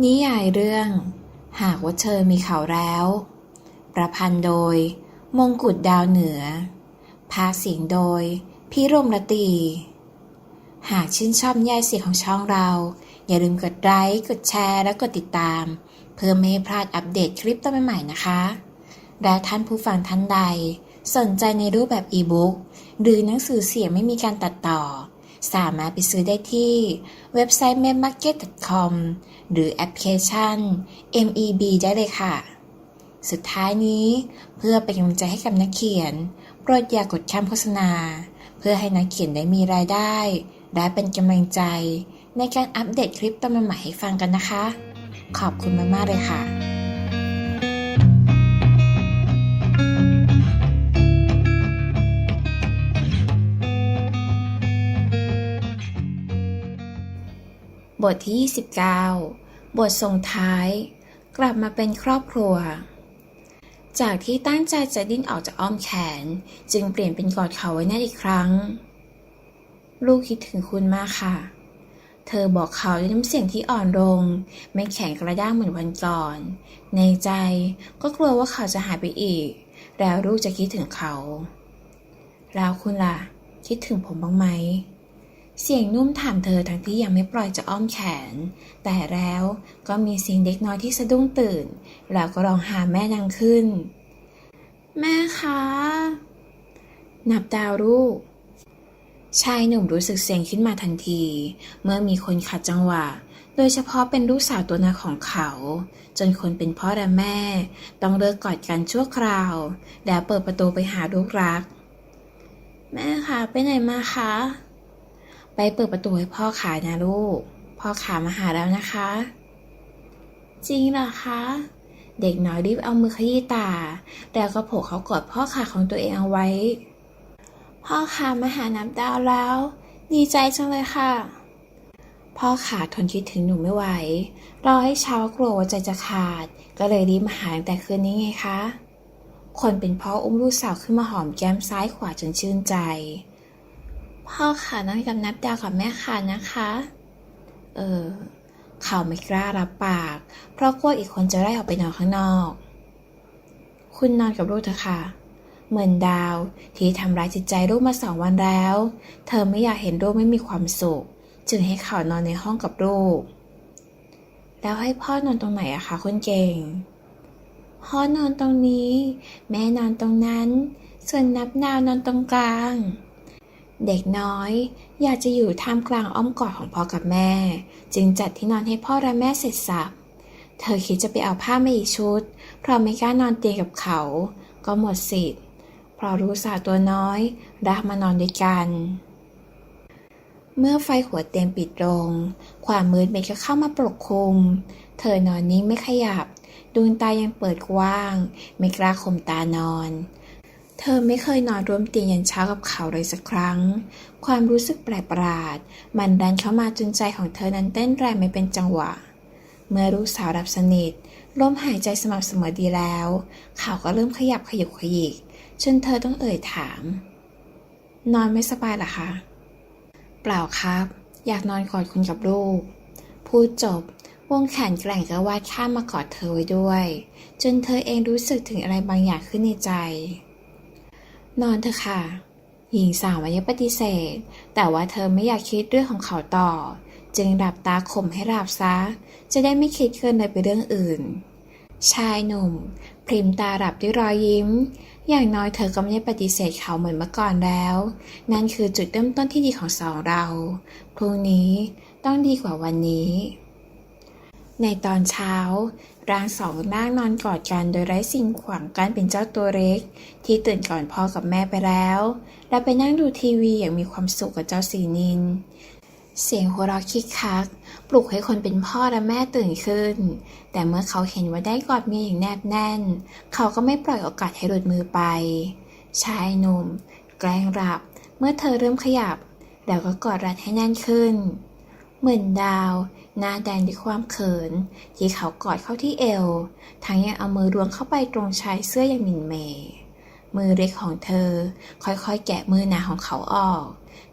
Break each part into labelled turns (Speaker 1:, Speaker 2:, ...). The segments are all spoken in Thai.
Speaker 1: นิยายเรื่อง หากว่าเธอมีเขาแล้ว ประพันธ์โดย มงกุฎดาวเหนือ ภาคเสียงโดยพี่รมรตี หากชื่นชอบนิยายเสียงของช่องเรา อย่าลืมกดไลค์ กดแชร์ และกดติดตาม เพื่อไม่ให้พลาดอัปเดตคลิปต่อใหม่ๆนะคะ และท่านผู้ฟังท่านใด สนใจในรูปแบบอีบุ๊กหรือหนังสือเสียงไม่มีการตัดต่อ สามารถไปซื้อได้ที่เว็บไซต์ m e m a r k e t c o m หรือแอปพลิเคชัน MEB ได้เลยค่ะ สุดท้ายนี้เพื่อเป็นกำลังใจให้กับนักเขียน โปรดอย่ากกดข้ามโฆษณา เพื่อให้นักเขียนได้มีรายได้ และเป็นกำลังใจ ในการอัปเดตคลิปตอนใหม่ให้ฟังกันนะคะ ขอบคุณมากๆเลยค่ะ บทที่ 29 บทส่งท้าย กลับมาเป็นครอบครัว จากที่ตั้งใจจะดิ้นออกจากอ้อมแขน จึงเปลี่ยนเป็นกอดเขาไว้แน่นอีกครั้ง ลูกคิดถึงคุณมากค่ะ เธอบอกเขาด้วยน้ำเสียงที่อ่อนลง ไม่แข็งกระด้างเหมือนวันก่อน ในใจก็กลัวว่าเขาจะหายไปอีก แล้วลูกจะคิดถึงเขา แล้วคุณล่ะ คิดถึงผมบ้างไหม เสียงนุ่มถามเธอทั้งที่ยังไม่ปล่อยจะอ้อมแขน แต่แล้วก็มีเสียงเด็กน้อยที่สะดุ้งตื่น แล้วก็ร้องหาแม่ดังขึ้น แม่คะนับดาวลูกชายหนุ่มรู้สึกเสียงขึ้นมาทันที เมื่อมีคนขัดจังหวะ โดยเฉพาะเป็นลูกสาวตัวน้อยของเขา จนคนเป็นพ่อและแม่ ต้องเลิกกอดกันชั่วคราว แล้วเปิดประตูไปหาลูกรัก แม่คะไปไหนมาคะ ไปเปิดประตูให้พ่อขานะลูก พ่อขามาหาแล้วนะคะ จริงเหรอคะ เด็กน้อยรีบเอามือขยี้ตา แล้วก็โผล่เขากอดพ่อขาของตัวเองเอาไว้ พ่อขามาหาน้ำดาวแล้ว ดีใจจังเลยค่ะ พ่อขาทนคิดถึงหนูไม่ไหว รอให้เช้ากลัวว่าใจจะขาด ก็เลยรีบมาหาแต่คืนนี้ไงคะ คนเป็นพ่ออุ้มลูกสาวขึ้นมาหอมแก้มซ้ายขวาจนชื่นใจ พ่อค่ะนั่งกับนับดาวกับแม่ค่ะนะคะ เออเขาไม่กล้ารับปาก เพราะกลัวอีกคนจะไล่ออกไปนอนข้างนอก คุณนอนกับลูกเถอะค่ะ เหมือนดาวที่ทำร้ายจิตใจลูกมาสองวันแล้ว เธอไม่อยากเห็นลูกไม่มีความสุข จึงให้เขานอนในห้องกับลูก แล้วให้พ่อนอนตรงไหนอะคะคุณเก่ง พ่อนอนตรงนี้ แม่นอนตรงนั้น ส่วนนับดาวนอนตรงกลาง เด็กน้อย อยากจะอยู่ท่ามกลางอ้อมกอดของพ่อกับแม่ จึงจัดที่นอนให้พ่อและแม่เสร็จสับเธอคิดจะไปเอาผ้ามาอีกชุด เพราะไม่กล้านอนเตียงกับเขา ก็หมดสิทธิ์เพราะรู้สาตัวน้อยรักมานอนด้วยกัน เมื่อไฟหัวเตียงปิดลง ความมืดมิดก็เข้ามาปกคลุม เธอนอนนิ่งไม่ขยับดวงตายังเปิดกว้าง ไม่กล้าข่มตานอน เธอไม่เคยนอนร่วมเตียงยันเช้ากับเขาเลยสักครั้ง ความรู้สึกแปลกประหลาด มันดันเข้ามาจนใจของเธอนั้นเต้นแรงไม่เป็นจังหวะ เมื่อรู้สาวรับสนิทลมหายใจสม่ำเสมอดีแล้ว เขาก็เริ่มขยับขยุกขยิกจนเธอต้องเอ่ยถาม นอนไม่สบายหรอคะ เปล่าครับ อยากนอนกอดคุณกับลูก พูดจบ วงแขนแกร่งก็วาดข้ามมากอดเธอไว้ด้วย จนเธอเองรู้สึกถึงอะไรบางอย่างขึ้นในใจ นอนเถอะค่ะ หญิงสาวมันยังปฏิเสธ แต่ว่าเธอไม่อยากคิดเรื่องของเขาต่อ จึงหลับตาข่มให้หลับซะ จะได้ไม่คิดเกินเลยไปเรื่องอื่น ชายหนุ่ม พริมตาหลับด้วยรอยยิ้ม อย่างน้อยเธอก็ไม่ได้ปฏิเสธเขาเหมือนเมื่อก่อนแล้ว นั่นคือจุดเริ่มต้นที่ดีของสองเรา พรุ่งนี้ต้องดีกว่าวันนี้ ในตอนเช้า ร่างสองร่างนอนกอดกันโดยไร้สิ่งขวางกั้นเป็นเจ้าตัวเล็ก ที่ตื่นก่อนพ่อกับแม่ไปแล้ว และไปนั่งดูทีวีอย่างมีความสุขกับเจ้าสีนิน เสียงหัวเราะคิกคัก ปลุกให้คนเป็นพ่อและแม่ตื่นขึ้น แต่เมื่อเขาเห็นว่าได้กอดเมียอย่างแนบแน่น เขาก็ไม่ปล่อยโอกาสให้หลุดมือไป ชายหนุ่ม แกล้งหลับ เมื่อเธอเริ่มขยับ แล้วก็กอดรัดให้แน่นขึ้น เหมือนดาว หน้าแดงด้วยความเขิน ที่เขากอดเข้าที่เอว ทั้งยังเอามือรวงเข้าไปตรงชายเสื้ออย่างหมิ่นเหมมือเล็กของเธอ ค่อยๆ แกะมือหนาของเขาออก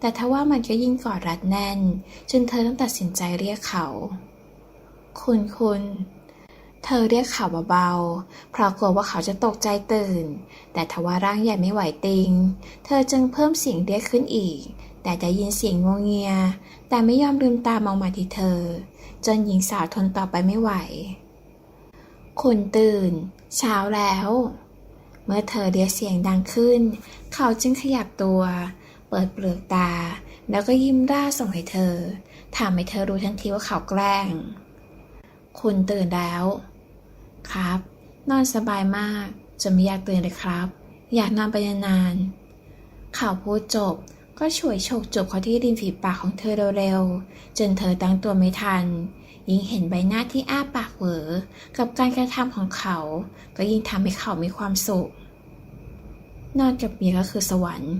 Speaker 1: แต่ทว่ามันก็ยิ่งกอดรัดแน่น จนเธอต้องตัดสินใจเรียกเขา คุณคุณ เธอเรียกเขาเบาๆ เพราะกลัวว่าเขาจะตกใจตื่น แต่ทว่าร่างใหญ่ไม่ไหวติง เธอจึงเพิ่มเสียงเรียกขึ้นอีก แต่ได้ยินเสียงงงเงีย แต่ไม่ยอมลืมตามองมาที่เธอ จนหญิงสาวทนต่อไปไม่ไหว คุณตื่น เช้าแล้ว เมื่อเธอเรียกเสียงดังขึ้น เขาจึงขยับตัว เปิดเปลือกตา แล้วก็ยิ้มร่าส่งให้เธอทำให้เธอรู้ทันทีว่าเขาแกล้ง คุณตื่นแล้ว ครับ นอนสบายมากจนไม่อยากตื่นเลยครับ อยากนอนไปนานๆเขาพูดจบ ก็ช่วยโฉกจบเขาที่ริมฝีปากของเธอเร็วๆ จนเธอตั้งตัวไม่ทัน ยิ่งเห็นใบหน้าที่อ้าปากเหวอ กับการกระทำของเขา ก็ยิ่งทำให้เขามีความสุข นอนกับเมียก็คือสวรรค์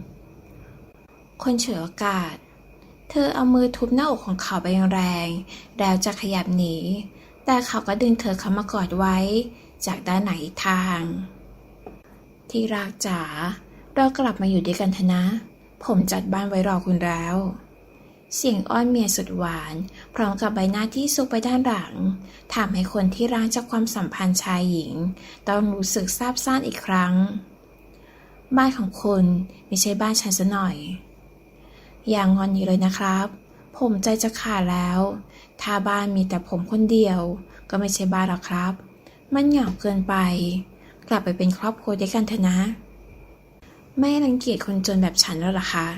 Speaker 1: คนเฉยโอกาส เธอเอามือทุบหน้าอกของเขาไปแรงๆ แล้วจะขยับหนี แต่เขาก็ดึงเธอเข้ามากอดไว้ จากด้านไหนทาง ที่รักจ๋า เรากลับมาอยู่ด้วยกันเถอะนะ ผมจัดบ้านไว้รอคุณแล้ว เสียงอ้อนเมียสุดหวาน พร้อมกับใบหน้าที่ซุกไปด้านหลังทำให้คนที่ร้างจากความสัมพันธ์ชายหญิง ต้องรู้สึกซาบซ่านอีกครั้ง บ้านของคุณไม่ใช่บ้านฉันซะหน่อย อย่างงอนนี้เลยนะครับ ผมใจจะขาดแล้ว ถ้าบ้านมีแต่ผมคนเดียว ก็ไม่ใช่บ้านหรอกครับ มันเหงาเกินไป กลับไปเป็นครอบครัวด้วยกันเถอะนะ ไม่รังเกียจคนจนแบบฉันแล้วล่ะคะ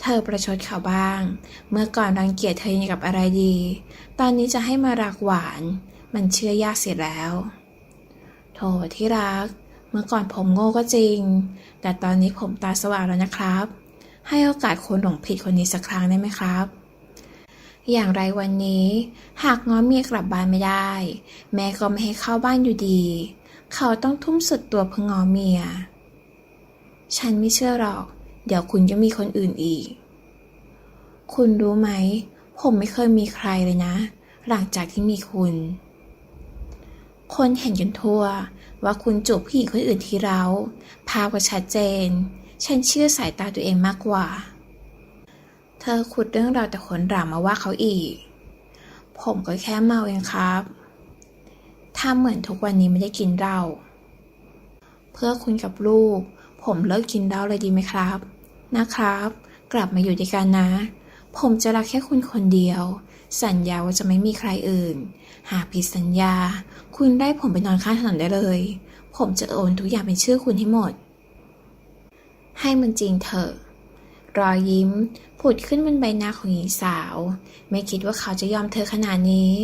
Speaker 1: เธอประชดเขาบ้าง เมื่อก่อนรังเกียจเธอยังกับอะไรดี ตอนนี้จะให้มารักหวาน มันเชื่อยากเสียแล้ว โถที่รัก เมื่อก่อนผมโง่ก็จริง แต่ตอนนี้ผมตาสว่างแล้วนะครับ ให้โอกาสคนหลงผิดคนนี้สักครั้งได้ไหมครับอย่างไรวันนี้หากง้อเมียกลับบ้านไม่ได้ แม่ก็ไม่ให้เข้าบ้านอยู่ดี เขาต้องทุ่มสุดตัวเพื่อง้อเมีย ฉันไม่เชื่อหรอก เดี๋ยวคุณก็มีคนอื่นอีก คุณรู้ไหม ผมไม่เคยมีใครเลยนะ หลังจากที่มีคุณ คนเห็นกันทั่ว ว่าคุณจูบผู้หญิงคนอื่นที่เรา ภาพก็ชัดเจน ฉันเชื่อสายตาตัวเองมากกว่า เธอขุดเรื่องราวแต่ขนหลังมาว่าเขาอีก ผมก็แค่เมาเองครับถ้าเหมือนทุกวันนี้ไม่ได้กินเหล้าเพื่อคุณกับลูก ผมเลิกกินเหล้าเลยดีไหมครับ นะครับ กลับมาอยู่ด้วยกันนะ ผมจะรักแค่คุณคนเดียว สัญญาว่าจะไม่มีใครอื่น หากผิดสัญญา คุณได้ผมไปนอนข้างถนนได้เลย ผมจะโอนทุกอย่างเป็นชื่อคุณให้หมด ให้มันจริงเถอะรอยยิ้มผุดขึ้นบนใบหน้าของหญิงสาว ไม่คิดว่าเขาจะยอมเธอขนาดนี้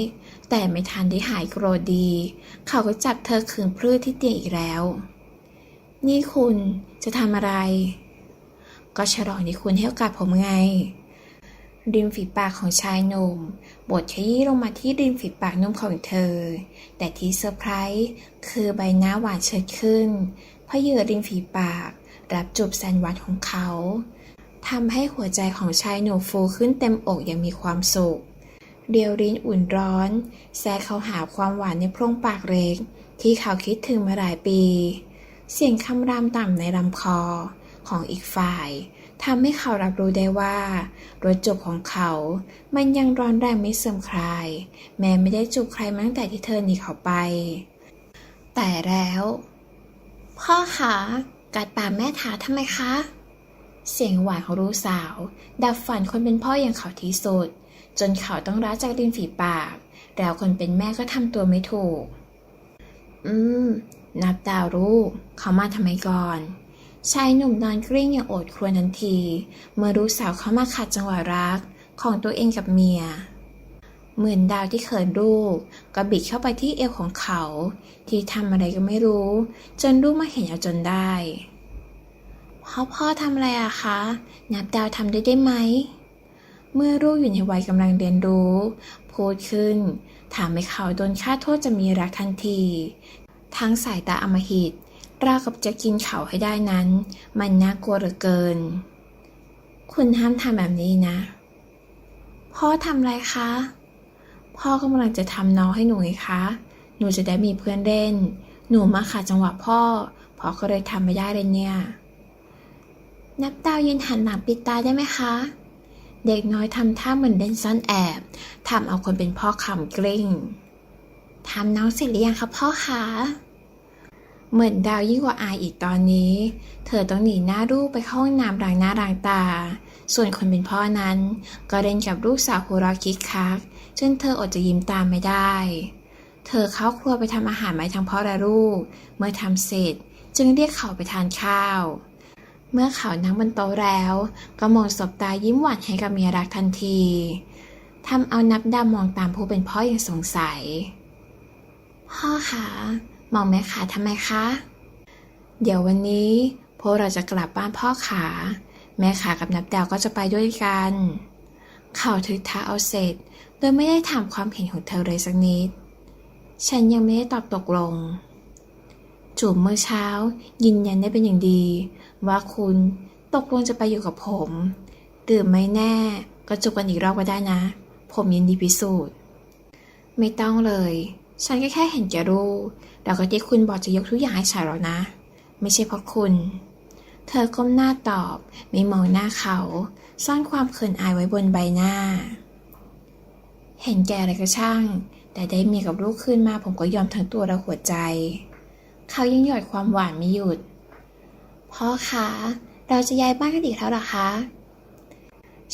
Speaker 1: แต่ไม่ทันได้หายโกรธดี เขาก็จับเธอขึงพรื้ที่เตียงอีกแล้ว นี่คุณจะทำอะไร ก็ฉลองที่คุณให้โอกาสผมไง ริมฝีปากของชายหนุ่มบดขยี้ลงมาที่ริมฝีปากนุ่มของเธอ แต่ที่เซอร์ไพรส์คือใบหน้าหวานเชิดขึ้นเพราะเหยื่อริมฝีปาก รับจูบแสนหวานของเขาทำให้หัวใจของชายหนุ่มฟูขึ้นเต็มอกอย่างมีความสุข เดียวรินอุ่นร้อนแทรกเขาหาความหวานในโพรงปากเล็กที่เขาคิดถึงมาหลายปี เสียงคำรามต่ำในลำคอของอีกฝ่ายทำให้เขารับรู้ได้ว่ารสจูบของเขา มันยังร้อนแรงไม่เสื่อมคลาย แม้ไม่ได้จูบใครมาตั้งแต่ที่เธอหนีเขาไป แต่แล้ว พ่อคะกัดปากแม่ถาทำไมคะ เสียงหวานของลูกสาว ดับฝันคนเป็นพ่ออย่างเขาที่สุด จนเขาต้องร้าจากริมฝีปาก แล้วคนเป็นแม่ก็ทำตัวไม่ถูก อืม นับดาวลูกเขามาทำไมก่อนชายหนุ่มนอนกลิ้งอย่างโอดครวญทันที เมื่อรู้สาวเข้ามาขัดจังหวะรักของตัวเองกับเมีย เหมือนดาวที่เขินลูกก็บิดเข้าไปที่เอวของเขา ที่ทำอะไรก็ไม่รู้ จนลูกมาเห็นเอาจนได้พ่อพ่อทำอะไรอะคะ นับดาวทำได้ได้ไหม เมื่อลูกอยู่ในวัยกำลังเรียนรู้ พูดขึ้น ถามให้เขาโดนฆ่าโทษจะมีรักทันที ทั้งสายตาอำมหิตราวกับจะกินเขาให้ได้นั้น มันน่ากลัวเหลือเกิน คุณห้ามทำแบบนี้นะ พ่อทำอะไรคะ พ่อกำลังจะทำน้องให้หนูไงคะ หนูจะได้มีเพื่อนเล่น หนูมาขาดจังหวะพ่อพ่อก็เลยทำไม่ได้เลยเนี่ย นับดาวยืนหันหลังปิดตาได้ไหมคะ เด็กน้อยทำท่าเหมือนเล่นซ่อนแอบทำเอาคนเป็นพ่อขำกลิ้ง ทำน้องเสร็จหรือยังครับพ่อคะ เหมือนดาวยิ่งกว่าอายอีกตอนนี้ เธอต้องหนีหน้าลูกไปเข้าห้องน้ำล้างหน้าล้างตา ส่วนคนเป็นพ่อนั้น ก็เล่นกับลูกสาวหัวเราะคิกคักจนเธออดจะยิ้มตามไม่ได้ เธอเข้าครัวไปทำอาหารมาให้ทั้งพ่อและลูก เมื่อทำเสร็จจึงเรียกเขาไปทานข้าว เมื่อเขานั่งบนโต๊ะแล้ว ก็มองสบตายิ้มหวานให้กับเมียรักทันทีทำเอานับดามองตามผู้เป็นพ่ออย่างสงสัย พ่อคะมองแม่ขาทำไมคะ เดี๋ยววันนี้พวกเราจะกลับบ้านพ่อขา แม่ขากับนับดาวก็จะไปด้วยกัน เขาทึกท้าเอาเสร็จ โดยไม่ได้ถามความเห็นของเธอเลยสักนิด ฉันยังไม่ได้ตอบตกลง จูบเมื่อเช้า ยืนยันได้เป็นอย่างดี ว่าคุณตกลงจะไปอยู่กับผมดื่มไม่แน่ ก็จูบกันอีกรอบก็ได้นะ ผมยินดีพิสูจน์ ไม่ต้องเลย ฉันก็แค่เห็นแกรูปแล้วก็ที่คุณบอกจะยกทุกอย่างให้ฉันหรอกนะ ไม่ใช่เพราะคุณ เธอก้มหน้าตอบ ไม่มองหน้าเขา ซ่อนความเขินอายไว้บนใบหน้า เห็นแกอะไรก็ช่าง แต่ได้เมียกับลูกคืนมาผมก็ยอมทั้งตัวและหัวใจ เขายังหยอดความหวานไม่หยุด พ่อคะ เราจะย้ายบ้านกันอีกแล้วหรอคะ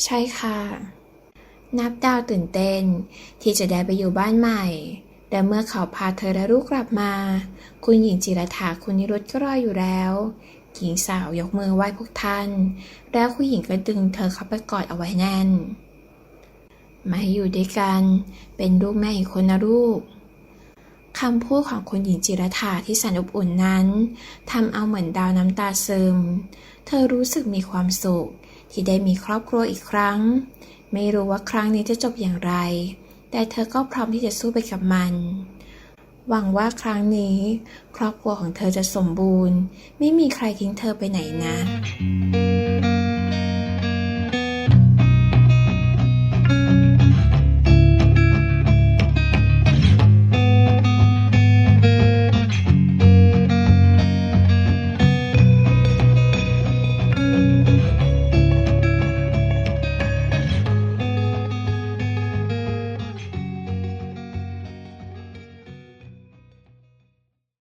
Speaker 1: ใช่ค่ะ นับดาวตื่นเต้นที่จะได้ไปอยู่บ้านใหม่ แต่เมื่อเขาพาเธอและลูกกลับมา คุณหญิงจิรธาคุณนิรุตก็รออยู่แล้ว หญิงสาวยกมือไหว้พวกท่าน แล้วคุณหญิงก็ดึงเธอเข้าไปกอดเอาไว้แน่น มาอยู่ด้วยกัน เป็นลูกแม่อีกคนนะลูกคำพูดของคุณหญิงจิรธาที่แสนอบอุ่นนั้นทำเอาเหมือนดาวน้ำตาซึม เธอรู้สึกมีความสุขที่ได้มีครอบครัวอีกครั้ง ไม่รู้ว่าครั้งนี้จะจบอย่างไร แต่เธอก็พร้อมที่จะสู้ไปกับมัน หวังว่าครั้งนี้ ครอบครัวของเธอจะสมบูรณ์ ไม่มีใครทิ้งเธอไปไหนนะ